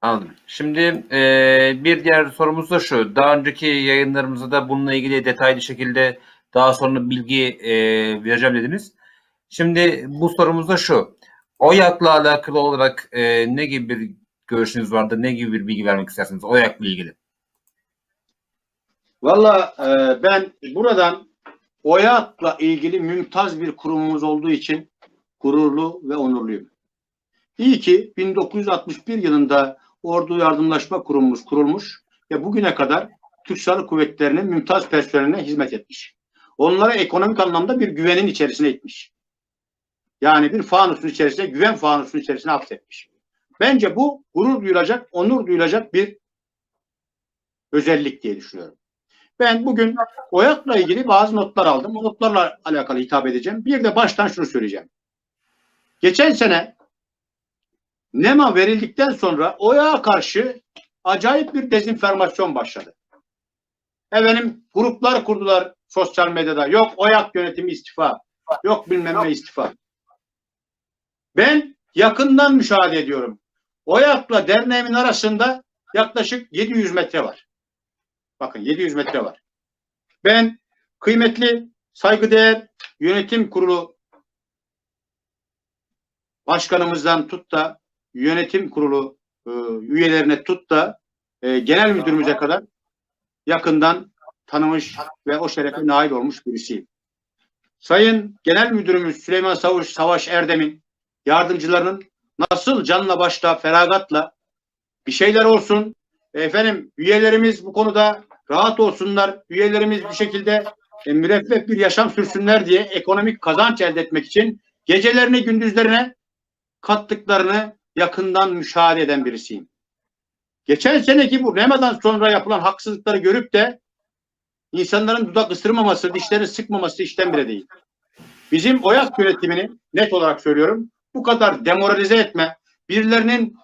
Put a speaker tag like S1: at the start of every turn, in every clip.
S1: Anladım. Şimdi e, bir diğer sorumuz da şu. Daha önceki yayınlarımızda da bununla ilgili detaylı şekilde daha sonra bilgi e, vereceğim dediniz. Şimdi bu sorumuz da şu. OYAK'la alakalı olarak e, ne gibi bir görüşünüz vardır? Ne gibi bir bilgi vermek istersiniz OYAK'la ilgili?
S2: Valla e, ben buradan OYAK'la ilgili mümtaz bir kurumumuz olduğu için gururlu ve onurluyum. İyi ki 1961 yılında Ordu Yardımlaşma Kurumumuz kurulmuş ve bugüne kadar Türk Silahlı Kuvvetleri'nin mümtaz personeline hizmet etmiş. Onlara ekonomik anlamda bir güvenin içerisine etmiş. Yani bir fanusun içerisine, güven fanusun içerisine hapsetmiş. Bence bu gurur duyulacak, onur duyulacak bir özellik diye düşünüyorum. Ben bugün OYAK'la ilgili bazı notlar aldım. O notlarla alakalı hitap edeceğim. Bir de baştan şunu söyleyeceğim. Geçen sene NEMA verildikten sonra OYAK'a karşı acayip bir dezinformasyon başladı. Efendim gruplar kurdular sosyal medyada. Yok OYAK yönetimi istifa. Yok bilmem ne istifa. Ben yakından müşahede ediyorum. OYAK'la derneğimin arasında yaklaşık 700 metre var. Bakın 700 metre var. Ben kıymetli saygıdeğer yönetim kurulu başkanımızdan tut da yönetim kurulu e, üyelerine tut da e, genel müdürümüze kadar yakından tanımış ve o şerefe nail olmuş birisiyim. Sayın Genel Müdürümüz Süleyman Savaş, Savaş Erdem'in yardımcılarının nasıl canla başla, feragatla bir şeyler olsun, efendim üyelerimiz bu konuda rahat olsunlar, üyelerimiz bir şekilde e, müreffeh bir yaşam sürsünler diye ekonomik kazanç elde etmek için gecelerini gündüzlerine kattıklarını yakından müşahede eden birisiyim. Geçen seneki bu Rema'dan sonra yapılan haksızlıkları görüp de insanların dudak ısırmaması, dişlerini sıkmaması işten bile değil. Bizim OYAK yönetimini net olarak söylüyorum bu kadar demoralize etme, birilerinin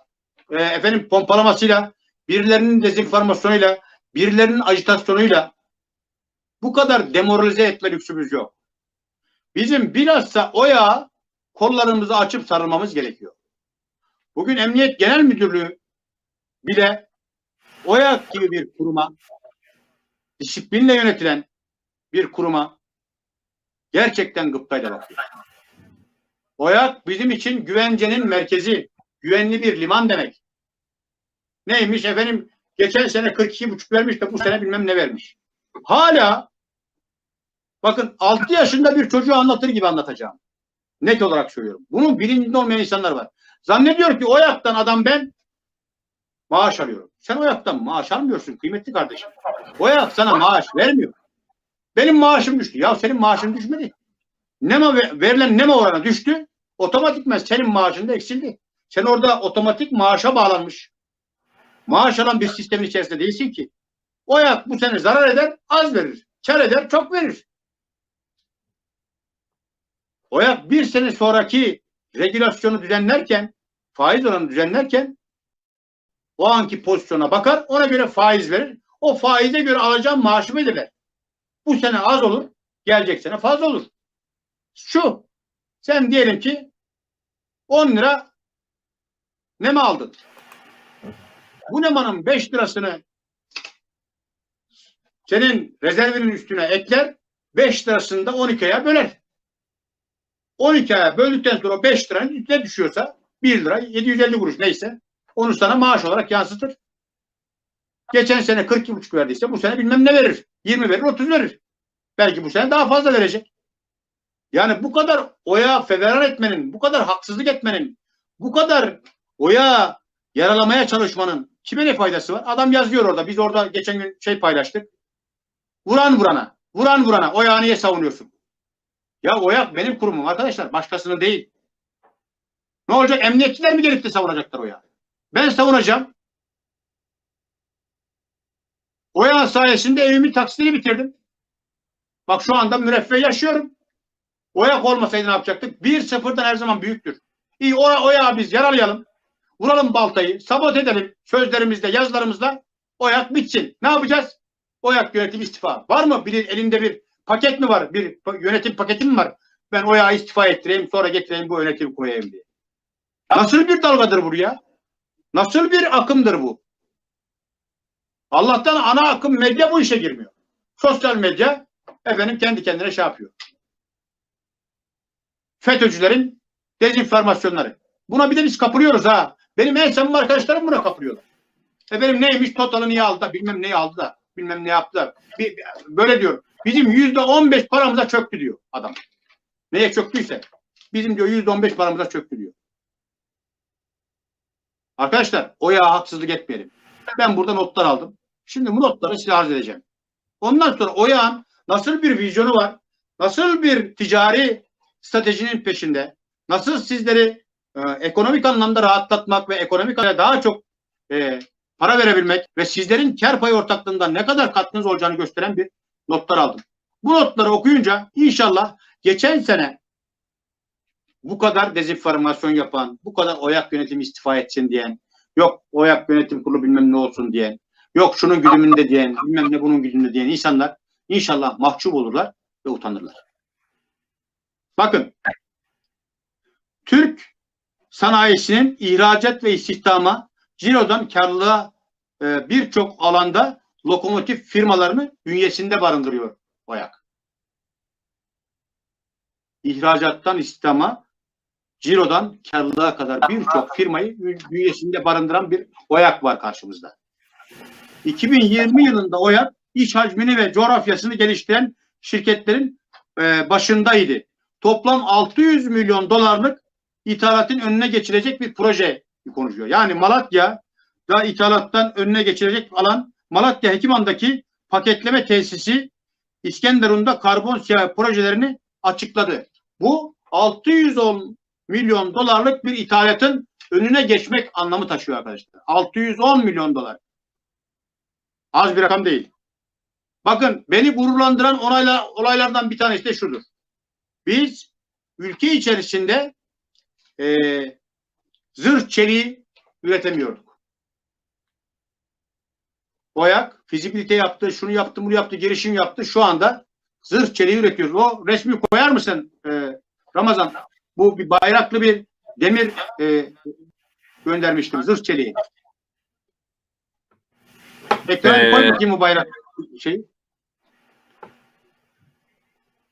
S2: e, efendim pompalamasıyla, birilerinin dezenformasyonuyla, birilerinin ajitasyonuyla bu kadar demoralize etme lüksümüz yok. Bizim bilhassa OYAK'a kollarımızı açıp sarılmamız gerekiyor. Bugün Emniyet Genel Müdürlüğü bile OYAK gibi bir kuruma, disiplinle yönetilen bir kuruma gerçekten gıptayla bakıyor. OYAK bizim için güvencenin merkezi, güvenli bir liman demek. Neymiş efendim geçen sene 42,5 vermiş de bu sene bilmem ne vermiş. Hala bakın 6 yaşında bir çocuğu anlatır gibi anlatacağım. Net olarak söylüyorum. Bunun bilincinde olmayan insanlar var. Zannediyor ki o yaktan adam ben maaş alıyorum. Sen o yaktan maaş almıyorsun kıymetli kardeşim. O yak sana maaş vermiyor. Benim maaşım düştü. Ya senin maaşın düşmedi. Nema verilen nema oranı düştü. Otomatikmen senin maaşın da eksildi. Sen orada otomatik maaşa bağlanmış. Maaş alan bir sistemin içerisinde değilsin ki. O yak bu sene zarar eder, az verir. Kar eder, çok verir. OYAK bir sene sonraki regülasyonu düzenlerken, faiz oranı düzenlerken o anki pozisyona bakar, ona göre faiz verir. O faize göre alacağım maaşı belirler. Bu sene az olur, gelecek sene fazla olur. Şu, sen diyelim ki 10 lira ne mi aldın? Bu nemanın 5 lirasını senin rezervinin üstüne ekler, 5 lirasını da 12'ye böler. 12 aya böldükten sonra 5 liranın üstüne düşüyorsa 1 lira 750 kuruş neyse onu sana maaş olarak yansıtır. Geçen sene 42,5 verdiyse bu sene bilmem ne verir. 20 verir 30 verir. Belki bu sene daha fazla verecek. Yani bu kadar oya feveran etmenin, bu kadar haksızlık etmenin, bu kadar oya yaralamaya çalışmanın kime ne faydası var? Adam yazıyor orada. Biz orada geçen gün şey paylaştık. Vuran vurana, vuran vurana oya niye savunuyorsun? Ya OYAK benim kurumum arkadaşlar. Başkasının değil. Ne olacak? Emniyetçiler mi gelip de savunacaklar OYAK? Ben savunacağım. OYAK sayesinde evimin taksitini bitirdim. Bak şu anda müreffeh yaşıyorum. OYAK olmasaydı ne yapacaktık? Bir sıfırdan her zaman büyüktür. İyi OYAK'ı biz yaralayalım. Vuralım baltayı. Sabot edelim sözlerimizle, yazılarımızla. OYAK bitsin. Ne yapacağız? OYAK yönetim istifa. Var mı bir elinde bir paket mi var? Bir yönetim paketi mi var? Ben o yağı istifa ettireyim sonra getireyim bu yönetimi koyayım diye. Nasıl bir dalgadır buraya? Nasıl bir akımdır bu? Allah'tan ana akım medya bu işe girmiyor. Sosyal medya efendim kendi kendine şey yapıyor. FETÖ'cülerin dezinformasyonları. Buna bir de biz kapılıyoruz ha. Benim en samimi arkadaşlarım buna kapılıyorlar. Efendim neymiş Total'ı niye aldı da bilmem neyi aldı da bilmem ne yaptı. Bir- böyle diyor. Bizim yüzde on beş paramıza çöktü diyor adam. Neye çöktüyse. Bizim diyor yüzde on beş paramıza çöktü diyor. Arkadaşlar oya haksızlık etmeyelim. Ben burada notlar aldım. Şimdi bu notları size arz edeceğim. Ondan sonra Oya'nın nasıl bir vizyonu var? Nasıl bir ticari stratejinin peşinde? Nasıl sizleri e, ekonomik anlamda rahatlatmak ve ekonomik anlamda daha çok e, para verebilmek ve sizlerin kar payı ortaklığından ne kadar katkınız olacağını gösteren bir notlar aldım. Bu notları okuyunca inşallah geçen sene bu kadar dezenformasyon yapan, bu kadar oyak yönetimi istifa etsin diyen, yok oyak yönetim kurulu bilmem ne olsun diyen, yok şunun güdümünde diyen, bilmem ne bunun güdümünde diyen insanlar inşallah mahcup olurlar ve utanırlar. Bakın, Türk sanayisinin ihracat ve istihdama, cirodan karlılığa e, birçok alanda lokomotif firmalarını bünyesinde barındırıyor OYAK. İhracattan istihdama, cirodan karlılığa kadar birçok firmayı bünyesinde barındıran bir OYAK var karşımızda. 2020 yılında OYAK iç hacmini ve coğrafyasını geliştiren şirketlerin e, başındaydı. Toplam 600 milyon dolarlık ithalatın önüne geçirecek bir proje konuşuyor. Yani Malatya da ithalattan önüne geçirecek alan Malatya Hekiman'daki paketleme tesisi İskenderun'da karbon siyah projelerini açıkladı. Bu 610 milyon dolarlık bir ithalatın önüne geçmek anlamı taşıyor arkadaşlar. 610 milyon dolar. Az bir rakam değil. Bakın beni gururlandıran olaylar, olaylardan bir tanesi de şudur. Biz ülke içerisinde e, zırh çeliği üretemiyorduk. Boyak fizibilite yaptı, şunu yaptı, bunu yaptı, girişim yaptı. Şu anda zırh çeliği üretiyoruz. O resmi koyar mısın e, Ramazan? Bu bir bayraklı bir demir e, göndermiştim. Zırh çeliği. Ekrana
S1: Ee,
S2: koy bakayım bu bayrak şey.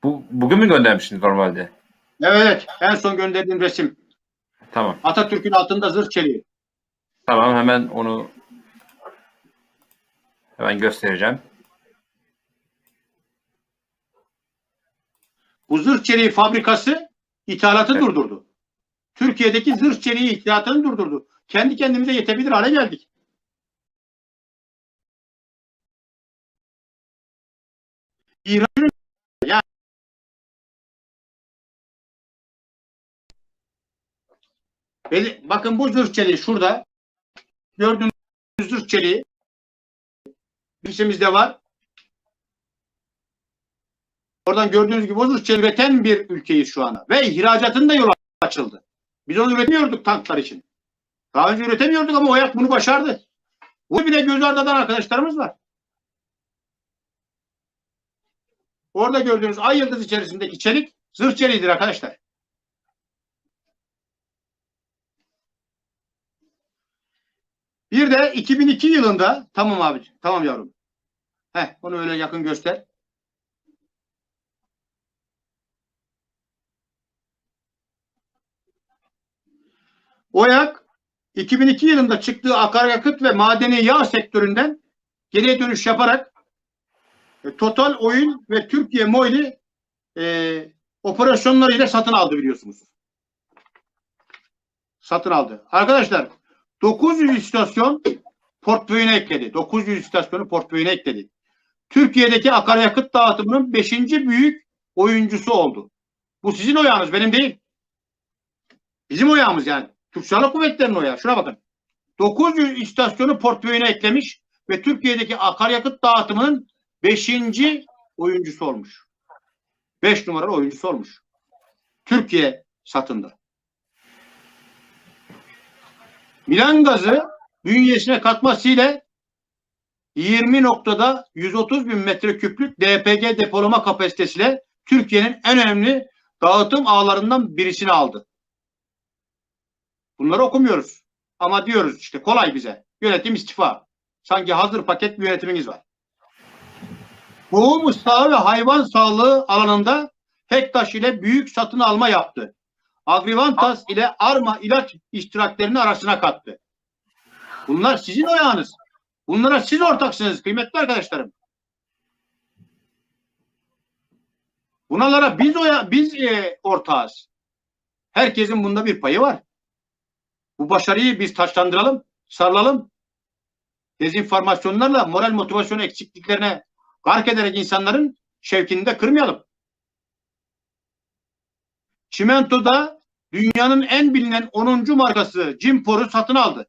S1: Bu bugün mü göndermiştiniz normalde?
S2: Evet, en son gönderdiğim resim.
S1: Tamam.
S2: Atatürk'ün altında zırh çeliği.
S1: Tamam hemen onu hemen göstereceğim.
S2: Bu zırh çeliği fabrikası ithalatı
S1: Evet.
S2: durdurdu. Türkiye'deki zırh çeliği ithalatını durdurdu. Kendi kendimize yetebilir hale geldik. İran'ın yani bakın bu zırh çeliği şurada gördüğünüz zırh çeliği lisemizde var. Oradan gördüğünüz gibi çeliği üreten bir ülkeyiz şu anda. Ve ihracatın da yolu açıldı. Biz onu üretmiyorduk tanklar için. Daha önce üretemiyorduk ama OYAK bunu başardı. Bu bile göz ardı arkadaşlarımız var. Orada gördüğünüz ay yıldız içerisindeki çelik zırh çeliğidir arkadaşlar. Bir de 2002 yılında tamam abi tamam yavrum. Heh, onu öyle yakın göster. OYAK 2002 yılında çıktığı akaryakıt ve madeni yağ sektöründen geriye dönüş yaparak e, Total Oyun ve Türkiye Moil'i e, operasyonlarıyla satın aldı biliyorsunuz. Satın aldı. Arkadaşlar 900 istasyon portföyüne ekledi. 900 istasyonu portföyüne ekledi. Türkiye'deki akaryakıt dağıtımının 5. büyük oyuncusu oldu. Bu sizin oyağınız benim değil. Bizim oyağımız yani. Türk Silahlı Kuvvetleri'nin oyağı. Şuna bakın. 900 istasyonu portföyüne eklemiş ve Türkiye'deki akaryakıt dağıtımının 5. oyuncusu olmuş. 5 numaralı oyuncusu olmuş. Türkiye satında. Milan gazı bünyesine katmasıyla 20 noktada 130 bin metreküplük DPG depolama kapasitesiyle Türkiye'nin en önemli dağıtım ağlarından birisini aldı. Bunları okumuyoruz. Ama diyoruz işte kolay bize. Yönetim istifa. Sanki hazır paket bir yönetiminiz var. Tohum ıslahı ve hayvan sağlığı alanında Hektaş ile büyük satın alma yaptı. Agrivantas ile Arma ilaç iştiraklerini arasına kattı. Bunlar sizin oyağınız. Bunlara siz ortaksınız kıymetli arkadaşlarım. Bunalara biz oya, biz e, ortağız. Herkesin bunda bir payı var. Bu başarıyı biz taşlandıralım, sarılalım. Dezinformasyonlarla moral motivasyon eksikliklerine gark ederek insanların şevkini de kırmayalım. Çimento'da dünyanın en bilinen 10. markası Jimpor'u satın aldı.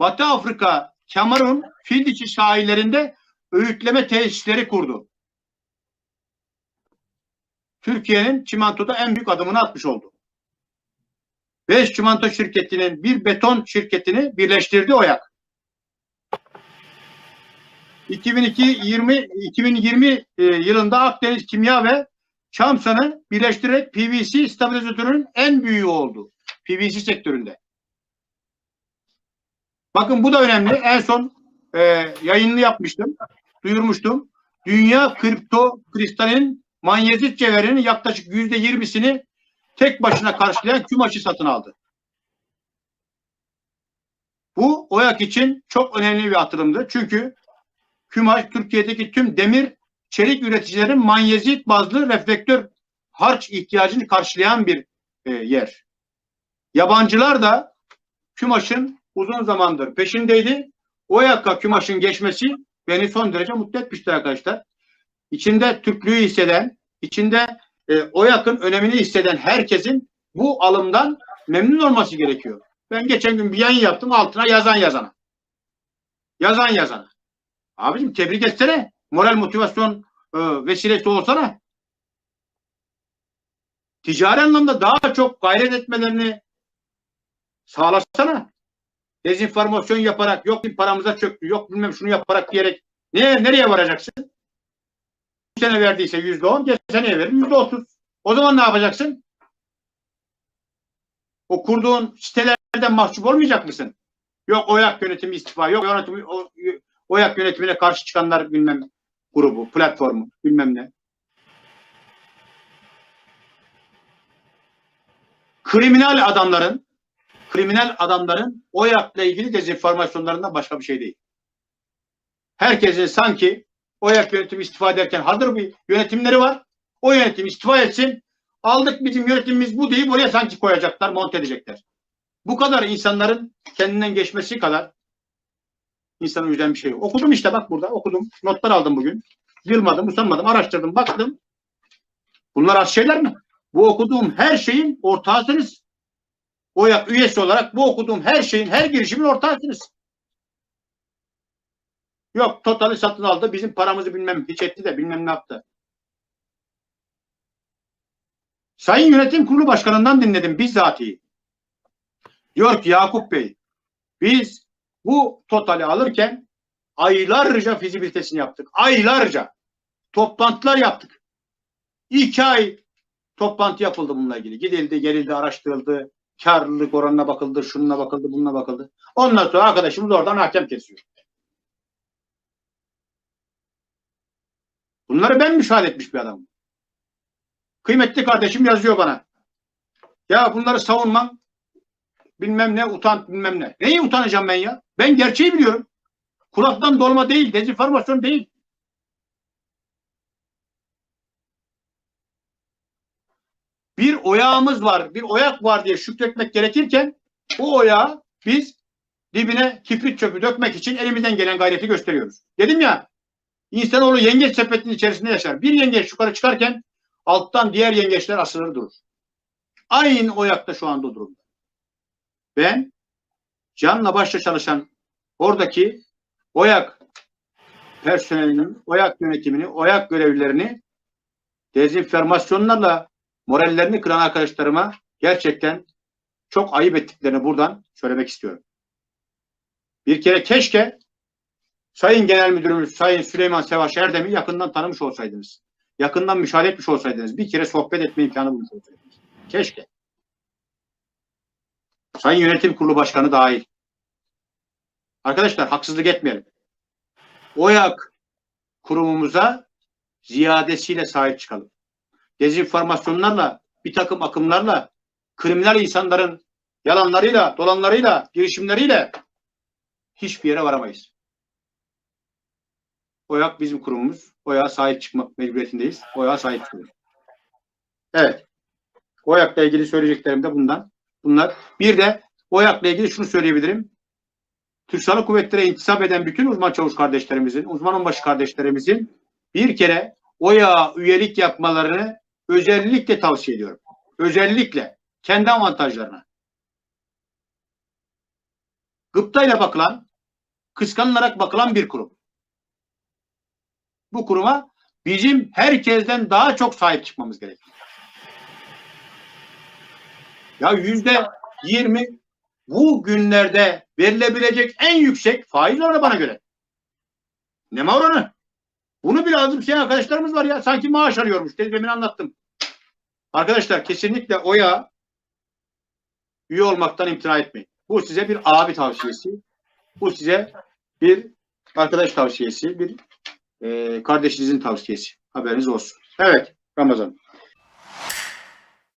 S2: Batı Afrika, Kamerun, fil sahillerinde öğütleme tesisleri kurdu. Türkiye'nin çimentoda en büyük adımını atmış oldu. Beş çimento şirketinin bir beton şirketini birleştirdi OYAK. 2002-20 2020 e, yılında Akdeniz Kimya ve Çamsan'ı birleştirerek PVC stabilizatörünün en büyüğü oldu. PVC sektöründe. Bakın bu da önemli. En son e, yayınını yapmıştım. Duyurmuştum. Dünya kripto kristalin manyezit cevherinin yaklaşık yüzde yirmisini tek başına karşılayan kümaşı satın aldı. Bu OYAK için çok önemli bir atılımdı. Çünkü Kümaş Türkiye'deki tüm demir çelik üreticilerin manyezit bazlı reflektör harç ihtiyacını karşılayan bir e, yer. Yabancılar da Kümaş'ın uzun zamandır peşindeydi. OYAK'a Kümaş'ın geçmesi beni son derece mutlu etmişti arkadaşlar. İçinde Türklüğü hisseden, içinde e, OYAK'ın önemini hisseden herkesin bu alımdan memnun olması gerekiyor. Ben geçen gün bir yayın yaptım altına yazan yazana. Yazan yazana. Abicim tebrik etsene. Moral motivasyon e, vesilesi olsana. Ticari anlamda daha çok gayret etmelerini sağlasana. Dezinformasyon yaparak yok paramıza çöktü yok bilmem şunu yaparak diyerek ne, nereye varacaksın? Bu sene verdiyse yüzde on, geçen seneye verir yüzde otuz. O zaman ne yapacaksın? O kurduğun sitelerden mahcup olmayacak mısın? Yok OYAK yönetimi istifa, yok yönetimi, o, OYAK yönetimine karşı çıkanlar bilmem grubu, platformu, bilmem ne. Kriminal adamların kriminal adamların OYAK'la ilgili dezenformasyonlarından başka bir şey değil. Herkesin sanki OYAK yönetimi istifa ederken hazır bir yönetimleri var. O yönetim istifa etsin. Aldık bizim yönetimimiz bu deyip oraya sanki koyacaklar, monte edecekler. Bu kadar insanların kendinden geçmesi kadar insanı üzen bir şey yok. Okudum işte bak burada okudum. Notlar aldım bugün. Yılmadım, usanmadım, araştırdım, baktım. Bunlar az şeyler mi? Bu okuduğum her şeyin ortağısınız. OYAK üyesi olarak bu okuduğum her şeyin, her girişimin ortağısınız. Yok totali satın aldı. Bizim paramızı bilmem hiç etti de bilmem ne yaptı. Sayın Yönetim Kurulu Başkanı'ndan dinledim bizzatihi. Diyor ki Yakup Bey biz bu totali alırken aylarca fizibilitesini yaptık. Aylarca. Toplantılar yaptık. İki ay toplantı yapıldı bununla ilgili. Gidildi, gelildi, araştırıldı. Karlılık oranına bakıldı, şununa bakıldı, bununla bakıldı. Ondan sonra arkadaşımız oradan hakem kesiyor. Bunları ben müşahede etmiş bir adamım. Kıymetli kardeşim yazıyor bana. Ya bunları savunmam bilmem ne utan bilmem ne. Neyi utanacağım ben ya? Ben gerçeği biliyorum. Kulaktan dolma değil, dezenformasyon değil. Bir oyağımız var, bir oyak var diye şükretmek gerekirken o oyağı biz dibine kibrit çöpü dökmek için elimizden gelen gayreti gösteriyoruz. Dedim ya, insanoğlu yengeç sepetinin içerisinde yaşar. Bir yengeç yukarı çıkarken alttan diğer yengeçler asılır durur. Aynı oyakta şu anda durumda. Ben canla başla çalışan oradaki OYAK personelinin, OYAK yönetimini, OYAK görevlilerini dezenformasyonlarla morallerini kıran arkadaşlarıma gerçekten çok ayıp ettiklerini buradan söylemek istiyorum. Bir kere keşke Sayın Genel Müdürümüz Sayın Süleyman Sevaş Erdem'i yakından tanımış olsaydınız. Yakından müşahede etmiş olsaydınız. Bir kere sohbet etme imkanı bulmuş olsaydınız. Keşke. Sayın Yönetim Kurulu Başkanı dahil. Arkadaşlar haksızlık etmeyelim. OYAK kurumumuza ziyadesiyle sahip çıkalım. Dezenformasyonlarla, bir takım akımlarla, kriminal insanların yalanlarıyla, dolanlarıyla, girişimleriyle hiçbir yere varamayız. OYAK bizim kurumumuz. OYAK'a sahip çıkmak mecburiyetindeyiz. OYAK'a sahip çıkıyoruz. Evet. OYAK'la ilgili söyleyeceklerim de bundan. Bunlar. Bir de OYAK'la ilgili şunu söyleyebilirim. Türk Silahlı Kuvvetleri'ne intisap eden bütün uzman çavuş kardeşlerimizin, uzman onbaşı kardeşlerimizin bir kere OYAK'a üyelik yapmalarını özellikle tavsiye ediyorum. Özellikle kendi avantajlarına. Gıptayla bakılan, kıskanılarak bakılan bir kurum. Bu kuruma bizim herkesten daha çok sahip çıkmamız gerekiyor. Ya yüzde yirmi bu günlerde verilebilecek en yüksek faiz oranı bana göre. Ne oranı? Bunu bile azımsayan arkadaşlarımız var ya. Sanki maaş alıyormuş. Demin anlattım. Arkadaşlar kesinlikle oya üye olmaktan imtina etmeyin. Bu size bir abi tavsiyesi. Bu size bir arkadaş tavsiyesi, bir e, kardeşinizin tavsiyesi. Haberiniz olsun. Evet Ramazan.